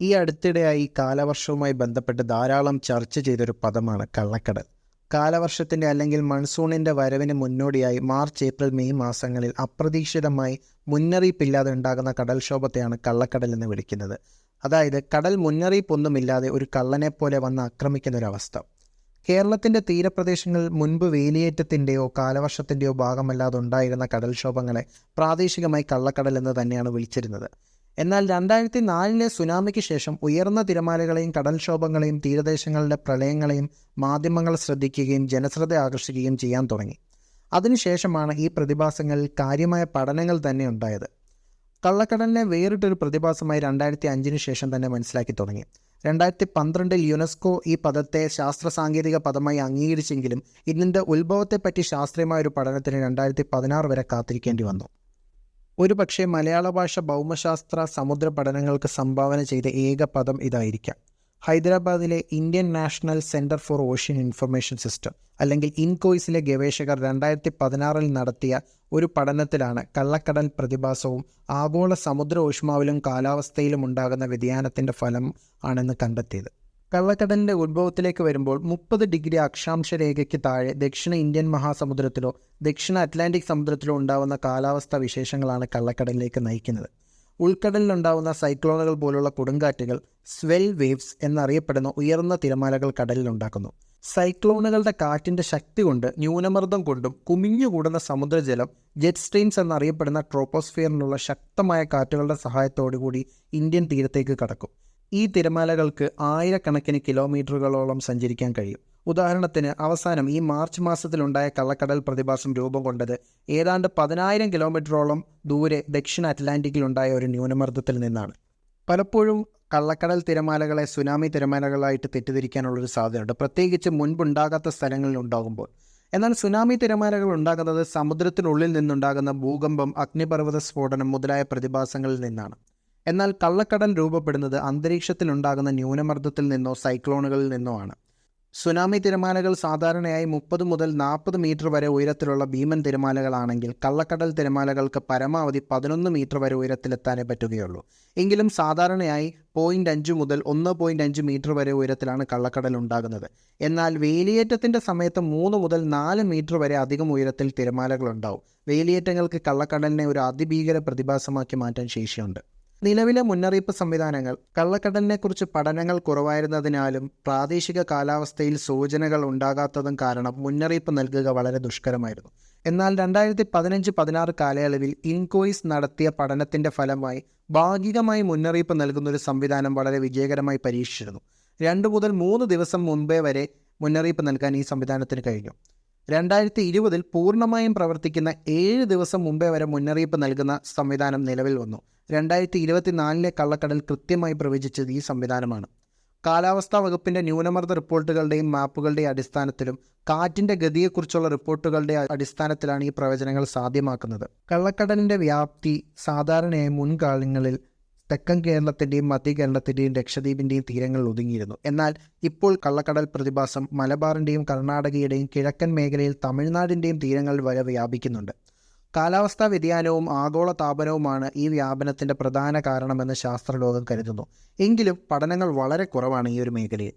ഈ അടുത്തിടെയായി കാലവർഷവുമായി ബന്ധപ്പെട്ട് ധാരാളം ചർച്ച ചെയ്തൊരു പദമാണ് കള്ളക്കടൽ. കാലവർഷത്തിന്റെ അല്ലെങ്കിൽ മൺസൂണിന്റെ വരവിന് മുന്നോടിയായി മാർച്ച് ഏപ്രിൽ മെയ് മാസങ്ങളിൽ അപ്രതീക്ഷിതമായി മുന്നറിയിപ്പില്ലാതെ ഉണ്ടാകുന്ന കടൽക്ഷോഭത്തെയാണ് കള്ളക്കടൽ എന്ന് വിളിക്കുന്നത്. അതായത് കടൽ മുന്നറിയിപ്പൊന്നുമില്ലാതെ ഒരു കള്ളനെ പോലെ വന്ന് ആക്രമിക്കുന്ന ഒരവസ്ഥ കേരളത്തിന്റെ തീരപ്രദേശങ്ങളിൽ മുൻപ് വേലിയേറ്റത്തിന്റെയോ കാലവർഷത്തിന്റെയോ ഭാഗമല്ലാതെ ഉണ്ടായിരുന്ന കടൽക്ഷോഭങ്ങളെ പ്രാദേശികമായി കള്ളക്കടൽ എന്ന് തന്നെയാണ് വിളിച്ചിരുന്നത്. എന്നാൽ രണ്ടായിരത്തി നാലിലെ സുനാമിക്ക് ശേഷം ഉയർന്ന തിരമാലകളെയും കടൽക്ഷോഭങ്ങളെയും തീരദേശങ്ങളുടെ പ്രളയങ്ങളെയും മാധ്യമങ്ങൾ ശ്രദ്ധിക്കുകയും ജനശ്രദ്ധ ആകർഷിക്കുകയും ചെയ്യാൻ തുടങ്ങി. അതിനുശേഷമാണ് ഈ പ്രതിഭാസങ്ങളിൽ കാര്യമായ പഠനങ്ങൾ തന്നെ ഉണ്ടായത്. കള്ളക്കടലിനെ വേറിട്ടൊരു പ്രതിഭാസമായി രണ്ടായിരത്തി അഞ്ചിന് ശേഷം തന്നെ മനസ്സിലാക്കി തുടങ്ങി. രണ്ടായിരത്തി പന്ത്രണ്ടിൽ യുനെസ്കോ ഈ പദത്തെ ശാസ്ത്ര സാങ്കേതിക പദമായി അംഗീകരിച്ചെങ്കിലും ഇതിന്റെ ഉത്ഭവത്തെപ്പറ്റി ശാസ്ത്രീയമായ ഒരു പഠനത്തിന് രണ്ടായിരത്തി പതിനാറ് വരെ കാത്തിരിക്കേണ്ടി വന്നു. ഒരു പക്ഷേ മലയാള ഭാഷ ഭൗമശാസ്ത്ര സമുദ്ര പഠനങ്ങൾക്ക് സംഭാവന ചെയ്ത ഏക പദം ഇതായിരിക്കാം. ഹൈദരാബാദിലെ Indian national centre for ocean information system അല്ലെങ്കിൽ ഇൻകോയ്സിലെ ഗവേഷകർ രണ്ടായിരത്തി പതിനാറിൽ നടത്തിയ ഒരു പഠനത്തിലാണ് കള്ളക്കടൽ പ്രതിഭാസവും ആഗോള സമുദ്ര ഊഷ്മാവിലും കാലാവസ്ഥയിലും ഉണ്ടാകുന്ന വ്യതിയാനത്തിന്റെ ഫലം ആണെന്ന് കണ്ടെത്തിയത്. കള്ളക്കടലിന്റെ ഉത്ഭവത്തിലേക്ക് വരുമ്പോൾ മുപ്പത് ഡിഗ്രി അക്ഷാംശ രേഖയ്ക്ക് താഴെ ദക്ഷിണ ഇന്ത്യൻ മഹാസമുദ്രത്തിലോ ദക്ഷിണ അറ്റ്ലാന്റിക് സമുദ്രത്തിലോ ഉണ്ടാകുന്ന കാലാവസ്ഥാ വിശേഷങ്ങളാണ് കള്ളക്കടലിലേക്ക് നയിക്കുന്നത്. ഉൾക്കടലിലുണ്ടാകുന്ന സൈക്ലോണുകൾ പോലുള്ള കൊടുങ്കാറ്റുകൾ സ്വെൽ വേവ്സ് എന്നറിയപ്പെടുന്ന ഉയർന്ന തിരമാലകൾ കടലിലുണ്ടാക്കുന്നു സൈക്ലോണുകളുടെ കാറ്റിന്റെ ശക്തി കൊണ്ട് ന്യൂനമർദ്ദം കൊണ്ടും കുമിഞ്ഞുകൂടുന്ന സമുദ്രജലം ജെറ്റ് സ്ട്രീംസ് എന്നറിയപ്പെടുന്ന ട്രോപ്പോസ്ഫിയറിനുള്ള ശക്തമായ കാറ്റുകളുടെ സഹായത്തോടു കൂടി ഇന്ത്യൻ തീരത്തേക്ക് കടക്കും. ഈ തിരമാലകൾക്ക് ആയിരക്കണക്കിന് കിലോമീറ്ററുകളോളം സഞ്ചരിക്കാൻ കഴിയും. ഉദാഹരണത്തിന് അവസാനം ഈ മാർച്ച് മാസത്തിലുണ്ടായ കള്ളക്കടൽ പ്രതിഭാസം രൂപം കൊണ്ടത് ഏതാണ്ട് പതിനായിരം കിലോമീറ്ററോളം ദൂരെ ദക്ഷിണ അറ്റ്ലാന്റിക്കിലുണ്ടായ ഒരു ന്യൂനമർദ്ദത്തിൽ നിന്നാണ്. പലപ്പോഴും കള്ളക്കടൽ തിരമാലകളെ സുനാമി തിരമാലകളായിട്ട് തെറ്റിദ്ധരിക്കാനുള്ളൊരു സാധ്യതയുണ്ട്. പ്രത്യേകിച്ച് മുൻപുണ്ടാകാത്ത സ്ഥലങ്ങളിൽ ഉണ്ടാകുമ്പോൾ. എന്നാൽ സുനാമി തിരമാലകൾ ഉണ്ടാകുന്നത് സമുദ്രത്തിനുള്ളിൽ നിന്നുണ്ടാകുന്ന ഭൂകമ്പം അഗ്നിപർവത സ്ഫോടനം മുതലായ പ്രതിഭാസങ്ങളിൽ നിന്നാണ്. എന്നാൽ കള്ളക്കടൽ രൂപപ്പെടുന്നത് അന്തരീക്ഷത്തിലുണ്ടാകുന്ന ന്യൂനമർദ്ദത്തിൽ നിന്നോ സൈക്ലോണുകളിൽ നിന്നോ ആണ്. സുനാമി തിരമാലകൾ സാധാരണയായി മുപ്പത് മുതൽ നാൽപ്പത് മീറ്റർ വരെ ഉയരത്തിലുള്ള ഭീമൻ തിരമാലകളാണെങ്കിൽ കള്ളക്കടൽ തിരമാലകൾക്ക് പരമാവധി പതിനൊന്ന് മീറ്റർ വരെ ഉയരത്തിലെത്താനേ പറ്റുകയുള്ളൂ. എങ്കിലും സാധാരണയായി പോയിന്റ് അഞ്ച് മുതൽ ഒന്ന് പോയിന്റ് അഞ്ച് മീറ്റർ വരെ ഉയരത്തിലാണ് കള്ളക്കടൽ ഉണ്ടാകുന്നത്. എന്നാൽ വേലിയേറ്റത്തിന്റെ സമയത്ത് മൂന്ന് മുതൽ നാല് മീറ്റർ വരെ അധികം ഉയരത്തിൽ തിരമാലകളുണ്ടാവും വേലിയേറ്റങ്ങൾക്ക് കള്ളക്കടലിനെ ഒരു അതിഭീകര പ്രതിഭാസമാക്കി മാറ്റാൻ ശേഷിയുണ്ട്. നിലവിലെ മുന്നറിയിപ്പ് സംവിധാനങ്ങൾ കള്ളക്കടലിനെക്കുറിച്ച് പഠനങ്ങൾ കുറവായിരുന്നതിനാലും പ്രാദേശിക കാലാവസ്ഥയിൽ സൂചനകൾ ഉണ്ടാകാത്തതും കാരണം മുന്നറിയിപ്പ് നൽകുക വളരെ ദുഷ്കരമായിരുന്നു. എന്നാൽ രണ്ടായിരത്തി പതിനഞ്ച് പതിനാറ് കാലയളവിൽ ഇൻകോയിസ് നടത്തിയ പഠനത്തിന്റെ ഫലമായി ഭാഗികമായി മുന്നറിയിപ്പ് നൽകുന്ന ഒരു സംവിധാനം വളരെ വിജയകരമായി പരീക്ഷിച്ചിരുന്നു. രണ്ട് മുതൽ മൂന്ന് ദിവസം മുൻപേ വരെ മുന്നറിയിപ്പ് നൽകാൻ ഈ സംവിധാനത്തിന് കഴിഞ്ഞു. രണ്ടായിരത്തി ഇരുപതിൽ പൂർണമായും പ്രവർത്തിക്കുന്ന ഏഴ് ദിവസം മുമ്പേ വരെ മുന്നറിയിപ്പ് നൽകുന്ന സംവിധാനം നിലവിൽ വന്നു. രണ്ടായിരത്തി ഇരുപത്തിനാലിലെ കള്ളക്കടൽ കൃത്യമായി പ്രവചിച്ചത് ഈ സംവിധാനമാണ്. കാലാവസ്ഥാ വകുപ്പിന്റെ ന്യൂനമർദ്ദ റിപ്പോർട്ടുകളുടെയും മാപ്പുകളുടെയും അടിസ്ഥാനത്തിലും കാറ്റിന്റെ ഗതിയെക്കുറിച്ചുള്ള റിപ്പോർട്ടുകളുടെ അടിസ്ഥാനത്തിലാണ് ഈ പ്രവചനങ്ങൾ സാധ്യമാക്കുന്നത്. കള്ളക്കടലിന്റെ വ്യാപ്തി സാധാരണയായി മുൻകാലങ്ങളിൽ തെക്കൻ കേരളത്തിന്റെയും മധ്യ കേരളത്തിന്റെയും ലക്ഷദ്വീപിന്റെയും തീരങ്ങളിൽ ഒതുങ്ങിയിരുന്നു. എന്നാൽ ഇപ്പോൾ കള്ളക്കടൽ പ്രതിഭാസം മലബാറിന്റെയും കർണാടകയുടെയും കിഴക്കൻ മേഖലയിൽ തമിഴ്നാടിന്റെയും തീരങ്ങളിൽ വരെ വ്യാപിക്കുന്നുണ്ട്. കാലാവസ്ഥാ വ്യതിയാനവും ആഗോള താപനവുമാണ് ഈ വ്യാപനത്തിന്റെ പ്രധാന കാരണമെന്ന് ശാസ്ത്രലോകം കരുതുന്നു. എങ്കിലും പഠനങ്ങൾ വളരെ കുറവാണ് ഈ ഒരു മേഖലയിൽ.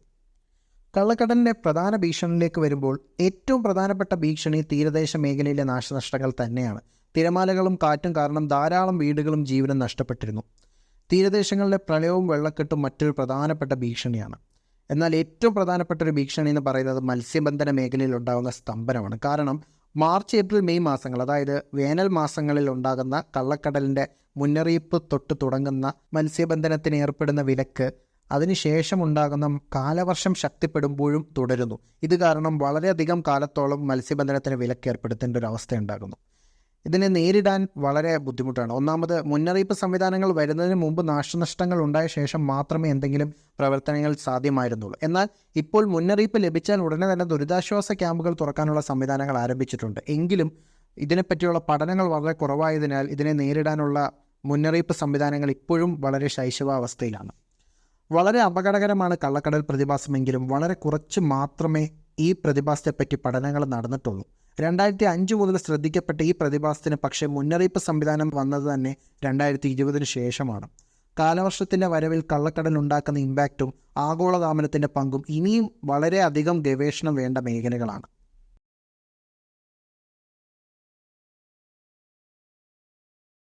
കള്ളക്കടലിന്റെ പ്രധാന ഭീഷണിയിലേക്ക് വരുമ്പോൾ ഏറ്റവും പ്രധാനപ്പെട്ട ഭീഷണി തീരദേശ മേഖലയിലെ നാശനഷ്ടങ്ങൾ തന്നെയാണ്. തിരമാലകളും കാറ്റും കാരണം ധാരാളം വീടുകളും ജീവനും നഷ്ടപ്പെട്ടിരുന്നു. തീരദേശങ്ങളിലെ പ്രളയവും വെള്ളക്കെട്ടും മറ്റൊരു പ്രധാനപ്പെട്ട ഭീഷണിയാണ്. എന്നാൽ ഏറ്റവും പ്രധാനപ്പെട്ട ഒരു ഭീഷണി എന്ന് പറയുന്നത് മത്സ്യബന്ധന മേഖലയിൽ ഉണ്ടാകുന്ന സ്തംഭനമാണ്. കാരണം മാർച്ച് ഏപ്രിൽ മെയ് മാസങ്ങൾ അതായത് വേനൽ മാസങ്ങളിൽ ഉണ്ടാകുന്ന കള്ളക്കടലിന്റെ മുന്നറിയിപ്പ് തൊട്ട് തുടങ്ങുന്ന മത്സ്യബന്ധനത്തിന് ഏർപ്പെടുന്ന വിലക്ക് അതിനുശേഷം ഉണ്ടാകുന്ന കാലവർഷം ശക്തിപ്പെടുമ്പോഴും തുടരുന്നു. ഇത് കാരണം വളരെയധികം കാലത്തോളം മത്സ്യബന്ധനത്തിന് വിലക്ക് ഏർപ്പെടുത്തേണ്ട ഒരു അവസ്ഥ ഉണ്ടാകുന്നു. ഇതിനെ നേരിടാൻ വളരെ ബുദ്ധിമുട്ടാണ്. ഒന്നാമത് മുന്നറിയിപ്പ് സംവിധാനങ്ങൾ വരുന്നതിന് മുമ്പ് നാശനഷ്ടങ്ങൾ ഉണ്ടായ ശേഷം മാത്രമേ എന്തെങ്കിലും പ്രവർത്തനങ്ങൾ സാധ്യമായിരുന്നുള്ളൂ. എന്നാൽ ഇപ്പോൾ മുന്നറിയിപ്പ് ലഭിച്ചാൽ ഉടനെ തന്നെ ദുരിതാശ്വാസ ക്യാമ്പുകൾ തുറക്കാനുള്ള സംവിധാനങ്ങൾ ആരംഭിച്ചിട്ടുണ്ട്. എങ്കിലും ഇതിനെപ്പറ്റിയുള്ള പഠനങ്ങൾ വളരെ കുറവായതിനാൽ ഇതിനെ നേരിടാനുള്ള മുന്നറിയിപ്പ് സംവിധാനങ്ങൾ ഇപ്പോഴും വളരെ ശൈശവാവസ്ഥയിലാണ്. വളരെ അപകടകരമാണ് കള്ളക്കടൽ പ്രതിഭാസമെങ്കിലും വളരെ കുറച്ച് മാത്രമേ ഈ പ്രതിഭാസത്തെപ്പറ്റി പഠനങ്ങൾ നടന്നിട്ടുള്ളൂ. രണ്ടായിരത്തി അഞ്ച് മുതൽ ശ്രദ്ധിക്കപ്പെട്ട ഈ പ്രതിഭാസത്തിന് പക്ഷേ മുന്നറിയിപ്പ് സംവിധാനം വന്നത് തന്നെ രണ്ടായിരത്തി ഇരുപതിന് ശേഷമാണ്. കാലവർഷത്തിന്റെ വരവിൽ കള്ളക്കടൽ ഉണ്ടാക്കുന്ന ഇമ്പാക്റ്റും ആഗോളതാപനത്തിന്റെ പങ്കും ഇനിയും വളരെയധികം ഗവേഷണം വേണ്ട മേഖലകളാണ്.